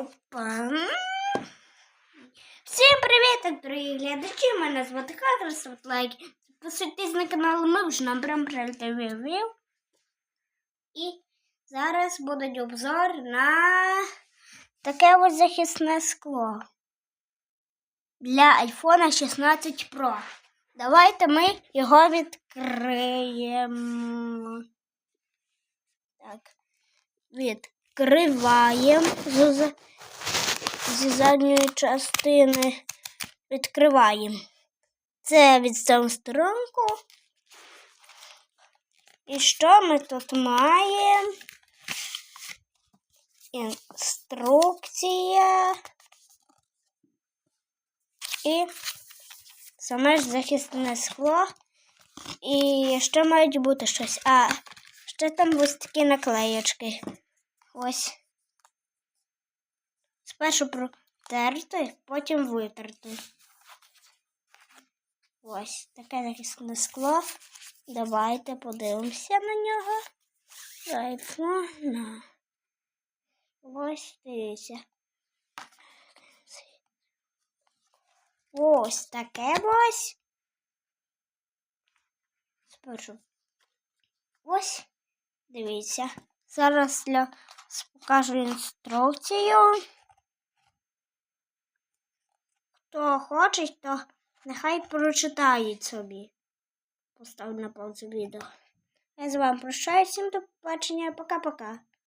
Опа. Всім привіт, дорогі глядачі! Мене звати Хатер, ставте лайк. Підписуйтесь на канал, ми вже наберемо ревів. І зараз буде обзор на таке ось захисне скло для iPhone 16 Pro. Давайте ми його відкриємо. Так, відкриваємо зі задньої частини. Відкриваємо. Це від саму сторонку. І що ми тут маємо? Інструкція. І саме ж захисне скло. І ще мають бути щось. А ще там ось такі наклеєчки. Ось. Спершу протерти, потім витерти. Ось таке захисне скло. Давайте подивимося на нього. З айфона. Ось дивіться. Ось таке ось. Спершу. Ось. Дивіться. Зараз я покажу інструкцію. Хто хоче, то нехай прочитає собі. Поставлю на паузу відео. Я з вами прощаюся. Всім до побачення. Пока-пока.